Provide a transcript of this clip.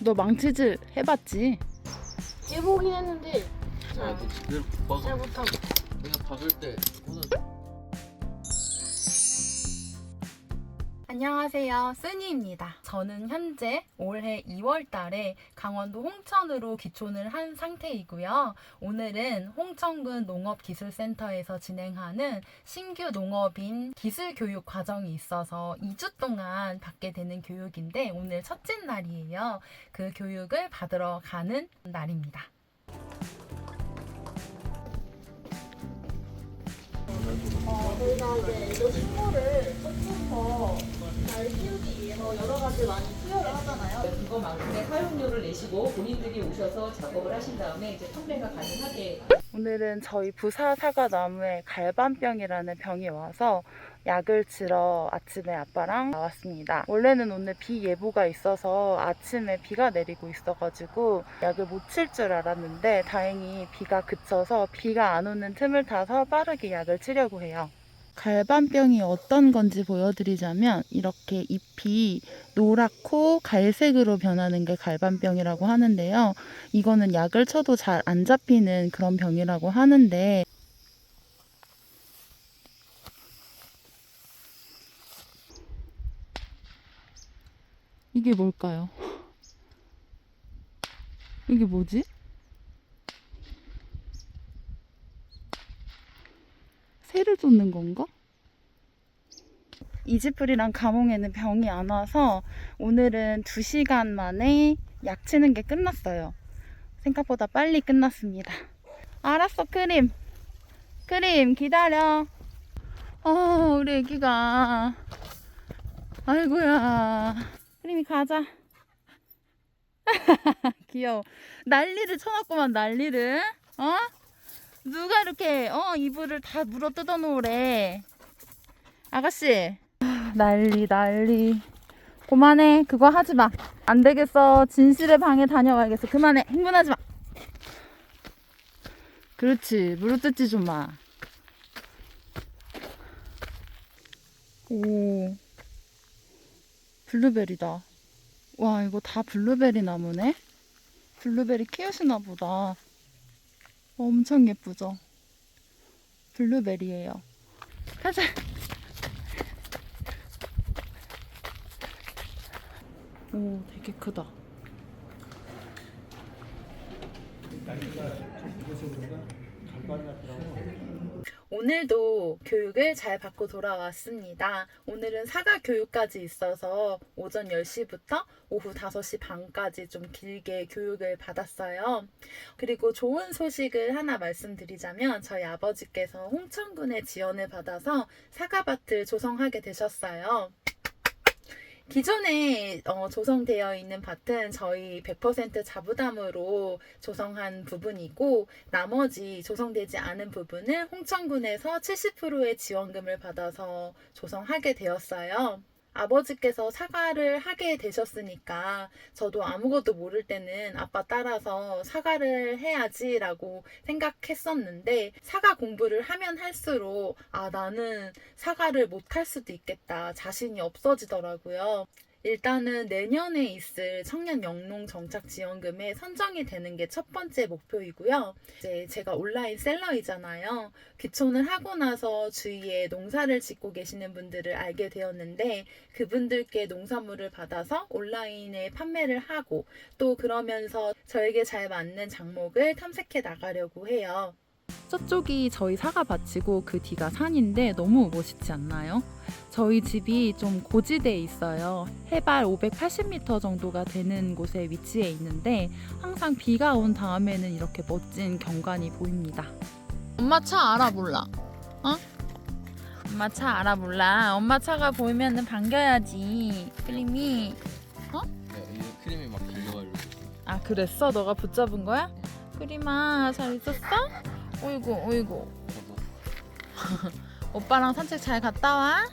너 망치질 해봤지? 해보긴 했는데 야, 너 지금 박아. 잘 못하고 내가 박을 때 꽂아. 안녕하세요. 쓰니입니다. 저는 현재 올해 2월 달에 강원도 홍천으로 기촌을 한 상태이고요. 오늘은 홍천군 농업기술센터에서 진행하는 신규 농업인 기술 교육 과정이 있어서 2주 동안 받게 되는 교육인데 오늘 첫째 날이에요. 그 교육을 받으러 가는 날입니다. 어, 저희가 이제 이거 식물을 조금 더잘 위해서 여러 가지 많이 투여를 하잖아요. 그거만큼의 사용료를 내시고 본인들이 오셔서 작업을 하신 다음에 이제 판매가 가능하게 오늘은 저희 부사 사과 나무에 갈반병이라는 병이 와서 약을 치러 아침에 아빠랑 나왔습니다. 원래는 오늘 비 예보가 있어서 아침에 비가 내리고 있어가지고 약을 못 칠 줄 알았는데 다행히 비가 그쳐서 비가 안 오는 틈을 타서 빠르게 약을 치려고 해요. 갈반병이 어떤 건지 보여드리자면 이렇게 잎이 노랗고 갈색으로 변하는 게 갈반병이라고 하는데요. 이거는 약을 쳐도 잘 안 잡히는 그런 병이라고 하는데 이게 뭘까요? 이게 뭐지? 새를 쫓는 건가? 이지풀이랑 가몽에는 병이 안 와서 오늘은 2시간 만에 약 치는 게 끝났어요. 생각보다 빨리 끝났습니다. 알았어, 크림. 크림, 기다려. 어, 우리 애기가. 아이고야. 크림이 가자. 귀여워. 난리를 쳐놨구만, 난리를. 어? 누가 이렇게, 어, 이불을 다 물어 뜯어 놓으래. 아가씨. 아, 난리, 난리. 그만해. 그거 하지 마. 안 되겠어. 진실의 방에 다녀와야겠어. 그만해. 흥분하지 마. 그렇지. 물어 뜯지 좀 마. 오. 블루베리다. 와, 이거 다 블루베리 나무네? 블루베리 키우시나 보다. 엄청 예쁘죠? 블루베리예요. 가자. 오, 되게 크다. 오늘도 교육을 잘 받고 돌아왔습니다. 오늘은 사과 교육까지 있어서 오전 10시부터 오후 5시 반까지 좀 길게 교육을 받았어요. 그리고 좋은 소식을 하나 말씀드리자면 저희 아버지께서 홍천군의 지원을 받아서 사과밭을 조성하게 되셨어요. 기존에 어, 조성되어 있는 밭은 저희 100% 자부담으로 조성한 부분이고 나머지 조성되지 않은 부분은 홍천군에서 70%의 지원금을 받아서 조성하게 되었어요. 아버지께서 사과를 하게 되셨으니까 저도 아무것도 모를 때는 아빠 따라서 사과를 해야지라고 생각했었는데 사과 공부를 하면 할수록 아 나는 사과를 못할 수도 있겠다 자신이 없어지더라고요. 일단은 내년에 있을 청년 영농 정착 지원금에 선정이 되는 게 첫 번째 목표이고요. 이제 제가 온라인 셀러이잖아요. 귀촌을 하고 나서 주위에 농사를 짓고 계시는 분들을 알게 되었는데 그분들께 농산물을 받아서 온라인에 판매를 하고 또 그러면서 저에게 잘 맞는 작목을 탐색해 나가려고 해요. 저쪽이 저희 사과밭이고 그 뒤가 산인데 너무 멋있지 않나요? 저희 집이 좀 고지대에 있어요. 해발 580m 정도가 되는 곳에 위치해 있는데 항상 비가 온 다음에는 이렇게 멋진 경관이 보입니다. 엄마 차 알아 몰라? 어? 엄마 차 알아 몰라? 엄마 차가 보이면은 반겨야지. 크림이. 야, 이 크림이 막 달려가려고. 아 그랬어? 너가 붙잡은 거야? 크림아 잘 있었어? 어이구 어이구 오빠랑 산책 잘 갔다 와?